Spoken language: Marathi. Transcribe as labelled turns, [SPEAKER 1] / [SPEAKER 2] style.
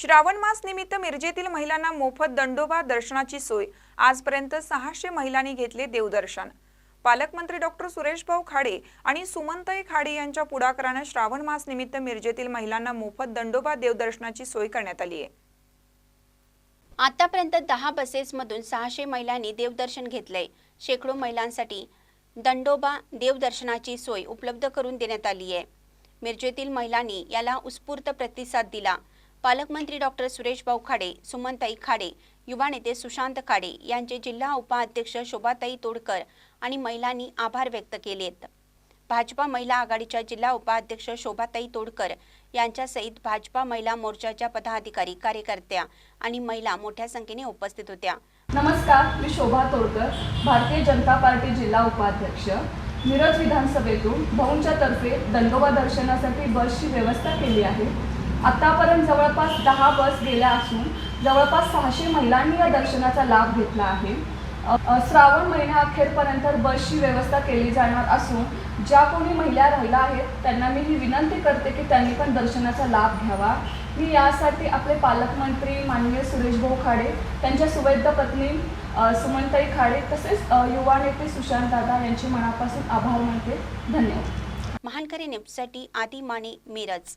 [SPEAKER 1] श्रावण मास निमित्त मिरजेतील महिलांना मोफत दंडोबा दर्शनाची सोय. आजपर्यंत सहाशे महिलांनी घेतले देवदर्शन. पालकमंत्री डॉक्टर सुरेश भाऊ खाडे आणि सुमंतई खाडे यांच्या पुढाकारानं श्रावण मास निमित्त मिरजेतील महिलांना मोफत दंडोबा देवदर्शनाची सोय करण्यात आली आहे.
[SPEAKER 2] आतापर्यंत दहा बसेसमधून सहाशे महिलांनी देवदर्शन घेतलंय. शेकडो महिलांसाठी दंडोबा देवदर्शनाची सोय उपलब्ध करून देण्यात आली आहे. मिरजेतील महिलांनी याला उत्स्फूर्त प्रतिसाद दिला. पालकमंत्री डॉक्टर सुरेश भाऊ खाडे सुमनताई खाडे युवा नेते सुशांत खाडे यांचे जिल्हा उपाध्यक्ष शोभाताई तोडकर आणि महिलांनी आभार व्यक्त केलेत. भाजपा महिला आघाडीच्या जिल्हा उपाध्यक्ष शोभाताई तोडकर यांच्यासहित भाजपा महिला मोर्चाच्या पदाधिकारी कार्यकर्त्या आणि महिला मोठ्या संख्येने उपस्थित होत्या.
[SPEAKER 3] नमस्कार मी शोभा तोडकर भारतीय जनता पार्टी जिल्हा उपाध्यक्ष. मिरज विधानसभेतून भाऊंच्या तर्फे दंडोबा दर्शनासाठी बसची व्यवस्था केली आहे. आतापर्यंत जवळपास दहा बस गेल्या असून जवळपास सहाशे महिलांनी या दर्शनाचा लाभ घेतला आहे. श्रावण महिना अखेरपर्यंत बसची व्यवस्था केली जाणार असून ज्या कोणी महिला राहिल्या आहेत त्यांना मी ही विनंती करते की त्यांनी पण दर्शनाचा लाभ घ्यावा. मी यासाठी आपले पालकमंत्री माननीय सुरेशभाऊ खाडे त्यांच्या सुवैध पत्नी सुमनताई खाडे तसेच युवा नेते सुशांत दादा यांचे मनापासून आभार मानते. धन्यवाद.
[SPEAKER 2] महानकरी न्यूजसाठी आदी माने मिरज.